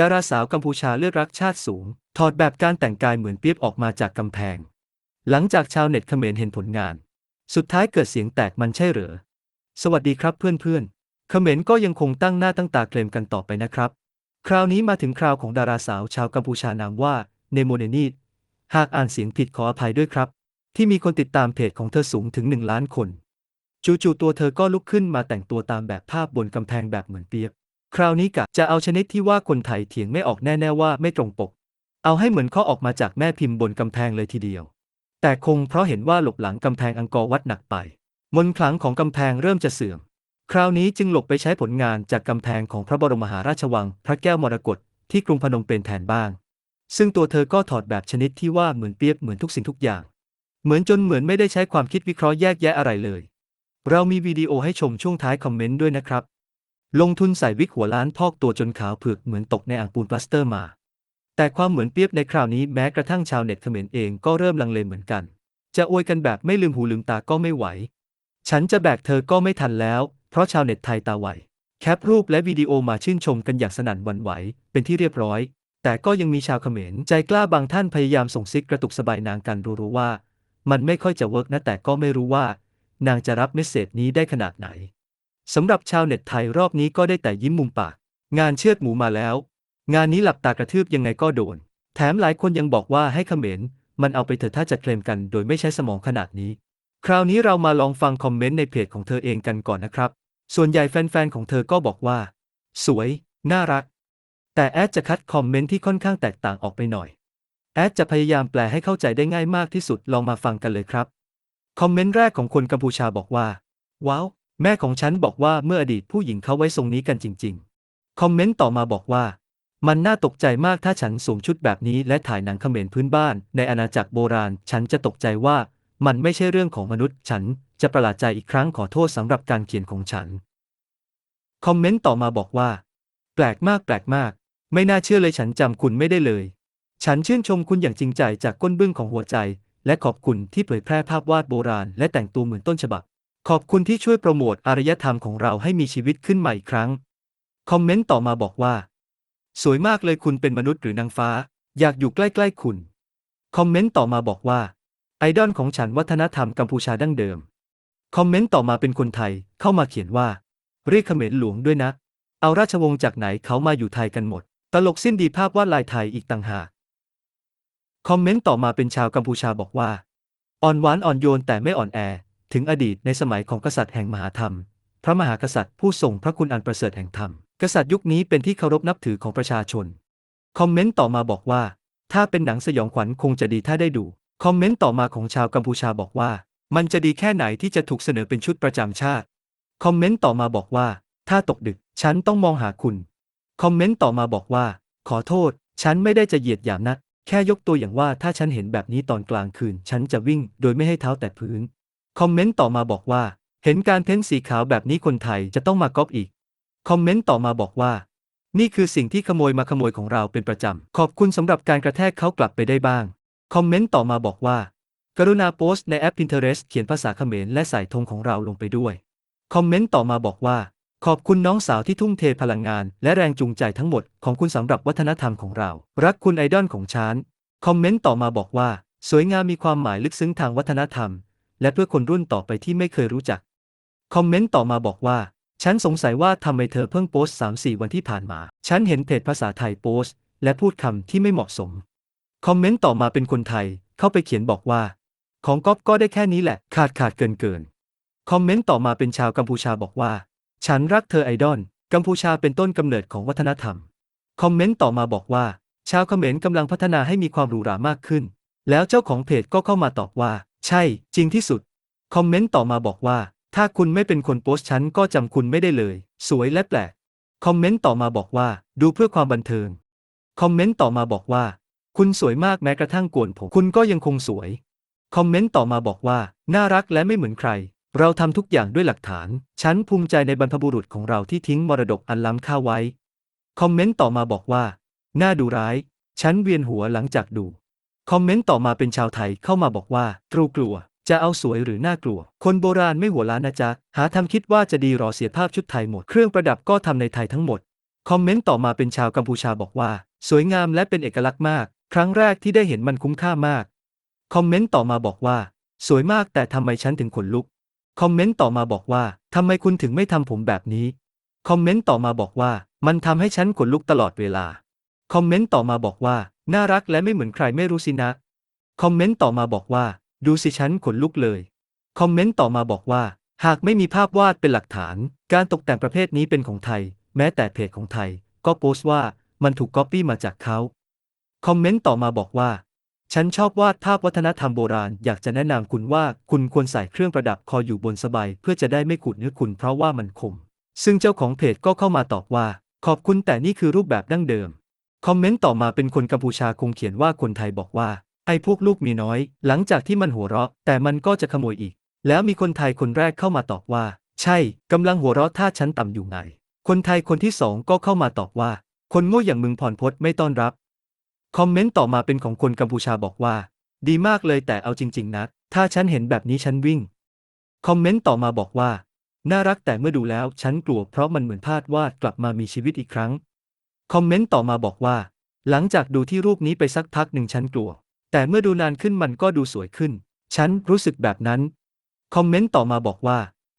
ดาราสาวกัมพูชาเลือดรักชาติสูง ถอดแบบการแต่งกายเหมือนเปียบออกมาจากกำแพง หลังจากชาวเน็ตเขมรเห็นผลงาน สุดท้ายเกิดเสียงแตกมันใช่เหรอ สวัสดีครับเพื่อนๆเขมรก็ยังคงตั้งหน้าตั้งตาเคลมกันต่อไปนะครับ คราวนี้มาถึงคราวของดาราสาวชาวกัมพูชานามว่าเนโมเนนีหากอ่านเสียงผิดขออภัยด้วยครับ ที่มีคนติดตามเพจของเธอสูงถึงหนึ่งล้านคน จู่ๆตัวเธอก็ลุกขึ้นมาแต่งตัวตามแบบภาพบนกำแพงแบบเหมือนเปียบ คราวนี้กะจะเอาชนิดที่ว่าคนไทยเถียงไม่ออกแน่ๆว่าไม่ตรงปก เอาให้เหมือนข้อออกมาจากแม่พิมพ์บนกำแพงเลยทีเดียว แต่คงเพราะเห็นว่าหลบหลังกำแพงอังกอร์วัดหนักไปมนต์ขลังของกำแพงเริ่มจะเสื่อม คราวนี้จึงหลบไปใช้ผลงานจากกำแพงของพระบรมมหาราชวัง พระแก้วมรกตที่กรุงพนมเปญแทนบ้าง ซึ่งตัวเธอก็ถอดแบบชนิดที่ว่าเหมือนเปียบเหมือนทุกสิ่งทุกอย่าง เหมือนจนเหมือนไม่ได้ใช้ความคิดวิเคราะห์แยกแยะอะไรเลย เรามีวิดีโอให้ชมช่วงท้ายคอมเมนต์ด้วยนะครับ ลงทุนใส่วิกหัวล้านพอกตัวจนขาวเผือกเหมือนตกในอ่างปูนปลาสเตอร์มา แต่ความเหมือนเปียบในคราวนี้แม้กระทั่งชาวเน็ตเขมรเองก็เริ่มลังเลเหมือนกัน จะอวยกันแบบไม่ลืมหูลืมตาก็ไม่ไหว ฉันจะแบกเธอก็ไม่ทันแล้ว เพราะชาวเน็ตไทยตาไหว แคปรูปและวิดีโอมาชื่นชมกันอย่างสนั่นหวั่นไหว เป็นที่เรียบร้อย แต่ก็ยังมีชาวเขมรใจกล้าบางท่านพยายามส่งซิกกระตุกสบายนางกันรู้ๆว่า มันไม่ค่อยจะเวิร์กนะแต่ก็ไม่รู้ว่า นางจะรับเมสเซจนี้ได้ขนาดไหน สำหรับชาวเน็ตไทยรอบนี้ก็ได้แต่ยิ้มมุมปาก งานเชือดหมูมาแล้ว งานนี้หลับตากระทืบยังไงก็โดน แถมหลายคนยังบอกว่าให้เขมรมันเอาไปเถอะถ้าจะเคลมกันโดยไม่ใช้สมองขนาดนี้ คราวนี้เรามาลองฟังคอมเมนต์ในเพจของเธอเองกันก่อนนะครับ ส่วนใหญ่แฟนๆของเธอก็บอกว่า สวย น่ารัก แต่แอดจะคัดคอมเมนต์ที่ค่อนข้างแตกต่างออกไปหน่อย แอดจะพยายามแปลให้เข้าใจได้ง่ายมากที่สุดลองมาฟังกันเลยครับ คอมเมนต์แรกของคนกัมพูชาบอกว่า ว้าว แม่ของฉันบอกว่าเมื่ออดีตผู้หญิงเขาไว้ทรงนี้กันจริง ๆ คอมเมนต์ต่อมาบอกว่า มันน่าตกใจมากถ้าฉันสวมชุดแบบนี้และถ่ายหนังเขมรพื้นบ้าน ในอาณาจักรโบราณ ฉันจะตกใจว่า มันไม่ใช่เรื่องของมนุษย์ ฉันจะประหลาดใจอีกครั้งขอโทษสำหรับการเขียนของฉัน คอมเมนต์ต่อมาบอกว่า แปลกมากแปลกมาก ไม่น่าเชื่อเลยฉันจำคุณไม่ได้เลย ฉันชื่นชมคุณอย่างจริงใจจากก้นบึ้งของหัวใจ และขอบคุณที่เผยแพร่ภาพวาดโบราณ และแต่งตัวเหมือนต้นฉบับ ขอบคุณที่ช่วยโปรโมทอารยธรรมของเราให้มีชีวิตขึ้นใหมาอีกครั้ง คอมเมนต์ต่อมาบอกว่า สวยมากเลยคุณเป็นมนุษย์หรือนางฟ้า อยากอยู่ใกล้ๆคุณ คอมเมนต์ต่อมาบอกว่า ไอดอลของฉันวัฒนธรรมกัมพูชาดั้งเดิม คอมเมนต์ต่อมาเป็นคนไทยเข้ามาเขียนว่า เรียกเขมรหลวงด้วยนะ เอาราชวงศ์จากไหนเขามาอยู่ไทยกันหมด ตลกสิ้นดีภาพวาดลายไทยอีกต่างหาก คอมเมนต์ต่อมาเป็นชาวกัมพูชาบอกว่า อ่อนหวานอ่อนโยนแต่ไม่อ่อนแอ ถึงอดีตในสมัยของกษัตริย์แห่งมหาธรรม พระมหากษัตริย์ผู้ทรงพระคุณอันประเสริฐแห่งธรรม กษัตริย์ยุคนี้เป็นที่เคารพนับถือของประชาชน คอมเมนต์ต่อมาบอกว่า ถ้าเป็นหนังสยองขวัญคงจะดีถ้าได้ดู คอมเมนต์ต่อมาของชาวกัมพูชาบอกว่า มันจะดีแค่ไหนที่จะถูกเสนอเป็นชุดประจำชาติ คอมเมนต์ต่อมาบอกว่า ถ้าตกดึก ฉันต้องมองหาคุณ คอมเมนต์ต่อมาบอกว่า ขอโทษ ฉันไม่ได้จะเหยียดหยามนะแค่ยกตัวอย่างว่าถ้าฉันเห็นแบบนี้ตอนกลางคืน ฉันจะวิ่งโดยไม่ให้เท้าแตะพื้น คอมเมนต์ต่อมาบอกว่า เห็นการเพ้นสีขาวแบบนี้คนไทยจะต้องมาก๊อปอีก คอมเมนต์ต่อมาบอกว่า นี่คือสิ่งที่ขโมยมาขโมยของเราเป็นประจำ ขอบคุณสำหรับการกระแทกเขากลับไปได้บ้าง คอมเมนต์ต่อมาบอกว่า กรุณาโพสต์ในแอป Pinterest เขียนภาษาเขมรและใส่ธงของเราลงไปด้วย คอมเมนต์ต่อมาบอกว่า ขอบคุณน้องสาวที่ทุ่มเทพลังงาน และแรงจูงใจทั้งหมดของคุณสำหรับวัฒนธรรมของเรา รักคุณไอดอลของฉัน คอมเมนต์ต่อมาบอกว่า สวยงามมีความหมายลึกซึ้งทางวัฒนธรรม และเพื่อคนรุ่นต่อไปที่ไม่เคยรู้จัก คอมเมนต์ต่อมาบอกว่า ฉันสงสัยว่าทำไมเธอเพิ่งโพสต์3-4 วันที่ผ่านมา ฉันเห็นเพจภาษาไทยโพสต์ และพูดคำที่ไม่เหมาะสม คอมเมนต์ต่อมาเป็นคนไทย เข้าไปเขียนบอกว่า ของก๊อฟก็ได้แค่นี้แหละ ขาดขาดเกินเกิน คอมเมนต์ต่อมาเป็นชาวกัมพูชาบอกว่า ฉันรักเธอไอดอล กัมพูชาเป็นต้นกำเนิดของวัฒนธรรม คอมเมนต์ต่อมาบอกว่า ชาวเขมรกำลังพัฒนาให้มีความหรูหรามากขึ้น แล้วเจ้าของเพจก็เข้ามาตอบว่า ใช่ จริงที่สุด คอมเมนต์ต่อมาบอกว่า ถ้าคุณไม่เป็นคนโพสต์ฉันก็จำคุณไม่ได้เลย สวยและแปลก คอมเมนต์ต่อมาบอกว่า ดูเพื่อความบันเทิง คอมเมนต์ต่อมาบอกว่า คุณสวยมากแม้กระทั่งโกนผม คุณก็ยังคงสวย คอมเมนต์ต่อมาบอกว่า น่ารักและไม่เหมือนใคร เราทำทุกอย่างด้วยหลักฐาน ฉันภูมิใจในบรรพบุรุษของเราที่ทิ้งมรดกอันล้ำค่าไว้ คอมเมนต์ต่อมาบอกว่า น่าดูร้าย ฉันเวียนหัวหลังจากดู คอมเมนต์ต่อมาเป็นชาวไทยเข้ามาบอกว่ากลัวกลัว จะเอาสวยหรือน่ากลัว คนโบราณไม่หัวล้านนะจ๊ะ หาทำคิดว่าจะดีรอเสียภาพชุดไทยหมด เครื่องประดับก็ทำในไทยทั้งหมด คอมเมนต์ต่อมาเป็นชาวกัมพูชาบอกว่า สวยงามและเป็นเอกลักษณ์มาก ครั้งแรกที่ได้เห็นมันคุ้มค่ามาก คอมเมนต์ต่อมาบอกว่า สวยมากแต่ทำไมฉันถึงขนลุก คอมเมนต์ต่อมาบอกว่าทำไมคุณถึงไม่ทำผมแบบนี้ คอมเมนต์ต่อมาบอกว่า มันทำให้ฉันขนลุกตลอดเวลา คอมเมนต์ต่อมาบอกว่า น่ารักและไม่เหมือนใครไม่รู้สินะ คอมเมนต์ต่อมาบอกว่า ดูสิฉันขนลุกเลย คอมเมนต์ต่อมาบอกว่า หากไม่มีภาพวาดเป็นหลักฐาน การตกแต่งประเภทนี้เป็นของไทย แม้แต่เพจของไทย ก็โพสต์ว่ามันถูกก๊อปปี้มาจากเขา คอมเมนต์ต่อมาบอกว่า ฉันชอบวาดภาพวัฒนธรรมโบราณ อยากจะแนะนำคุณว่าคุณควรใส่เครื่องประดับคออยู่บนสบาย เพื่อจะได้ไม่ขูดเนื้อคุณเพราะว่ามันคม ซึ่งเจ้าของเพจก็เข้ามาตอบว่า ขอบคุณแต่นี่คือรูปแบบดั้งเดิม คอมเมนต์ต่อมาเป็นคนกัมพูชาคงเขียนว่าคนไทยบอกว่า ไอ้พวกลูกมีน้อย หลังจากที่มันหัวเราะ แต่มันก็จะขโมยอีก แล้วมีคนไทยคนแรกเข้ามาตอบว่า ใช่กำลังหัวเราะถ้าฉันต่ำอยู่ไง คนไทยคนที่สองก็เข้ามาตอบว่า คนโง่อย่างมึงผ่อนพจน์ไม่ต้อนรับ คอมเมนต์ต่อมาเป็นของคนกัมพูชาบอกว่า ดีมากเลยแต่เอาจริง ๆนะถ้าฉันเห็นแบบนี้ฉันวิ่ง คอมเมนต์ต่อมาบอกว่า น่ารักแต่เมื่อดูแล้วฉันกลัวเพราะมันเหมือนภาพวากลับมามีชีวิตอีกครั้ง คอมเมนต์ต่อมาบอกว่า หลังจากดูที่รูปนี้ไปสักพักหนึ่งฉันกลัว แต่เมื่อดูนานขึ้นมันก็ดูสวยขึ้น ฉันรู้สึกแบบนั้น คอมเมนต์ต่อมาบอกว่า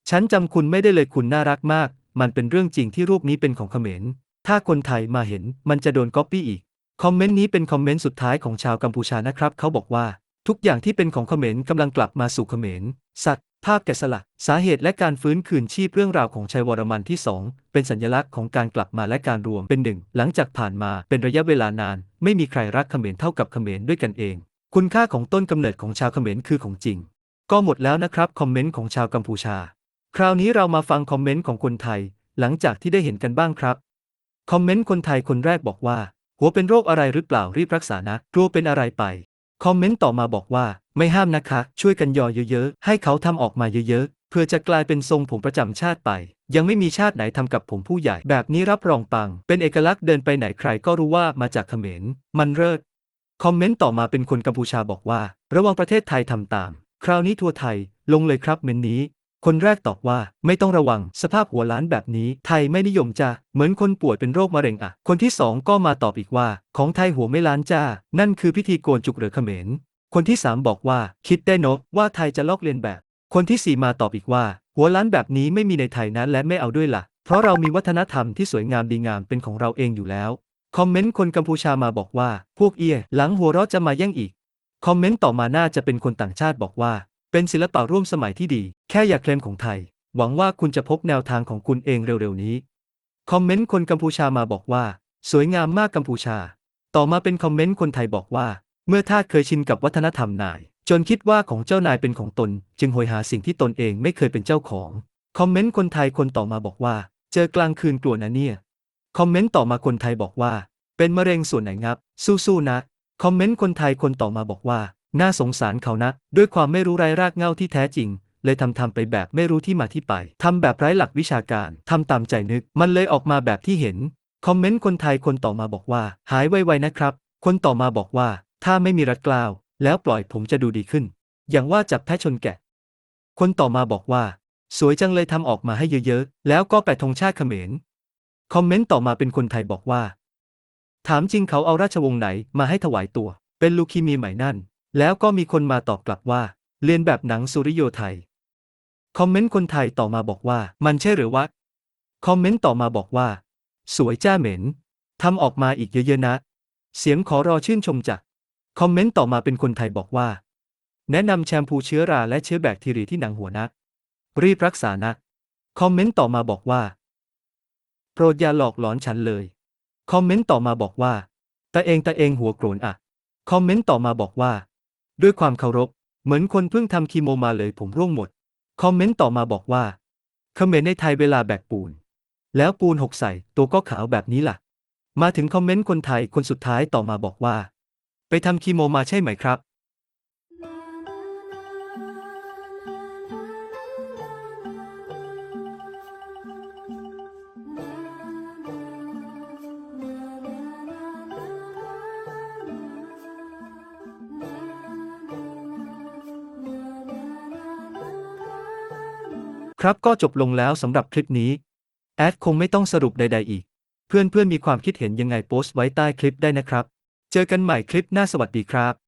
ฉันจำคุณไม่ได้เลยคุณน่ารักมาก มันเป็นเรื่องจริงที่รูปนี้เป็นของเขมร ถ้าคนไทยมาเห็นมันจะโดนก๊อปปี้อีก คอมเมนต์นี้เป็นคอมเมนต์สุดท้ายของชาวกัมพูชานะครับ เขาบอกว่า ทุกอย่างที่เป็นของเขมรกำลังกลับมาสู่เขมร สัตว์ ภาพแกะสลัก สาเหตุและการฟื้นคืนชีพเรื่องราวของชัยวรมันที่สองเป็นสัญลักษณ์ของการกลับมาและการรวมเป็นหนึ่ง หลังจากผ่านมาเป็นระยะเวลานาน ไม่มีใครรักเขมรเท่ากับเขมรด้วยกันเอง คุณค่าของต้นกำเนิดของชาวเขมรคือของจริง ก็หมดแล้วนะครับคอมเมนต์ของชาวกัมพูชา คราวนี้เรามาฟังคอมเมนต์ของคนไทย หลังจากที่ได้เห็นกันบ้างครับ คอมเมนต์คนไทยคนแรกบอกว่า หัวเป็นโรคอะไรหรือเปล่ารีบรักษานะกลัวเป็นอะไรไป คอมเมนต์ต่อมาบอกว่า ไม่ห้ามนะคะ ช่วยกันยอเยอะๆ ให้เขาทำออกมาเยอะๆ เพื่อจะกลายเป็นทรงผมประจำชาติไป ยังไม่มีชาติไหนทำกับผมผู้ใหญ่ แบบนี้รับรองปัง เป็นเอกลักษณ์เดินไปไหนใครก็รู้ว่ามาจากเขมร มันเลิศคอมเมนต์ต่อมาเป็นคนกัมพูชาบอกว่า ระวังประเทศไทยทำตาม คราวนี้ทัวร์ไทยลงเลยครับเมนนี้ คนแรกตอบว่า ไม่ต้องระวังสภาพหัวล้านแบบนี้ ไทยไม่นิยมจ้าเหมือนคนป่วยเป็นโรคมะเร็งอะคนที่สองก็มาตอบอีกว่า ของไทยหัวไม่ล้านจ้า นั่นคือพิธีโกนจุกหรือเขมร คนที่สามบอกว่า คิดได้นอะว่าไทยจะลอกเลียนแบบ คนที่สี่มาตอบอีกว่า หัวล้านแบบนี้ไม่มีในไทยนะและไม่เอาด้วยล่ะ เพราะเรามีวัฒนธรรมที่สวยงามดีงามเป็นของเราเองอยู่แล้วคอมเมนต์คนกัมพูชามาบอกว่า พวกเอียหลังหัวเราะจะมาแย่งอีก คอมเมนต์ต่อมาน่าจะเป็นคนต่างชาติบอกว่า เป็นศิลปะร่วมสมัยที่ดี แค่อย่าเคลมของไทย หวังว่าคุณจะพบแนวทางของคุณเองเร็วๆนี้ คอมเมนต์คนกัมพูชามาบอกว่า สวยงามมากกัมพูชา ต่อมาเป็นคอมเมนต์คนไทยบอกว่า เมื่อทาสเคยชินกับวัฒนธรรมนาย จนคิดว่าของเจ้านายเป็นของตน จึงโหยหาสิ่งที่ตนเองไม่เคยเป็นเจ้าของ คอมเมนต์คนไทยคนต่อมาบอกว่า เจอกลางคืนกลัวนะเนี่ย คอมเมนต์ต่อมาคนไทยบอกว่า เป็นมะเร็งส่วนไหนงับ สู้ๆนะ คอมเมนต์คนไทยคนต่อมาบอกว่า น่าสงสารเขานะ ด้วยความไม่รู้ไรรากเง้าที่แท้จริง เลยทำทำไปแบบไม่รู้ที่มาที่ไปทำแบบไร้หลักวิชาการทำตามใจนึก มันเลยออกมาแบบที่เห็น คอมเมนต์คนไทยคนต่อมาบอกว่า หายไวๆนะครับ คนต่อมาบอกว่า ถ้าไม่มีรัดกล้าว แล้วปล่อยผมจะดูดีขึ้น อย่างว่าจับแพะชนแกะ คนต่อมาบอกว่า สวยจังเลยทำออกมาให้เยอะๆ แล้วก็แปะธงชาติเขมร คอมเมนต์ต่อมาเป็นคนไทยบอกว่า ถามจริงเขาเอาราชวงศ์ไหนมาให้ถวายตัว เป็นลูคีมีใหม่นั่น แล้วก็มีคนมาตอบกลับว่า เรียนแบบหนังสุริโยไทย คอมเมนต์คนไทยต่อมาบอกว่า มันใช่หรือวะ คอมเมนต์ต่อมาบอกว่า สวยจ้าเหม็นทำออกมาอีกเยอะๆนะ เสียงขอรอชื่นชมจากคอมเมนต์ต่อมาเป็นคนไทยบอกว่า แนะนำแชมพูเชื้อราและเชื้อแบคทีเรียที่หนังหัวนะรีบรักษานะ คอมเมนต์ต่อมาบอกว่า โปรดอย่าหลอกหลอนฉันเลย คอมเมนต์ต่อมาบอกว่าตาเองตาเองหัวโกรนอะ คอมเมนต์ต่อมาบอกว่า ด้วยความเคารพ เหมือนคนเพิ่งทำคีโมมาเลยผมร่วงหมด คอมเมนต์ต่อมาบอกว่าเขมรในไทยเวลาแบกปูน แล้วปูนหกใส่ตัวก็ขาวแบบนี้ล่ะ มาถึงคอมเมนต์คนไทยคนสุดท้ายต่อมาบอกว่า ไปทำคีโมมาใช่ไหมครับ ครับก็จบลงแล้วสำหรับคลิปนี้ แอดคงไม่ต้องสรุปใด ๆ อีก เพื่อนๆมีความคิดเห็นยังไงโพสต์ไว้ใต้คลิปได้นะครับ เจอกันใหม่คลิปหน้าสวัสดีครับ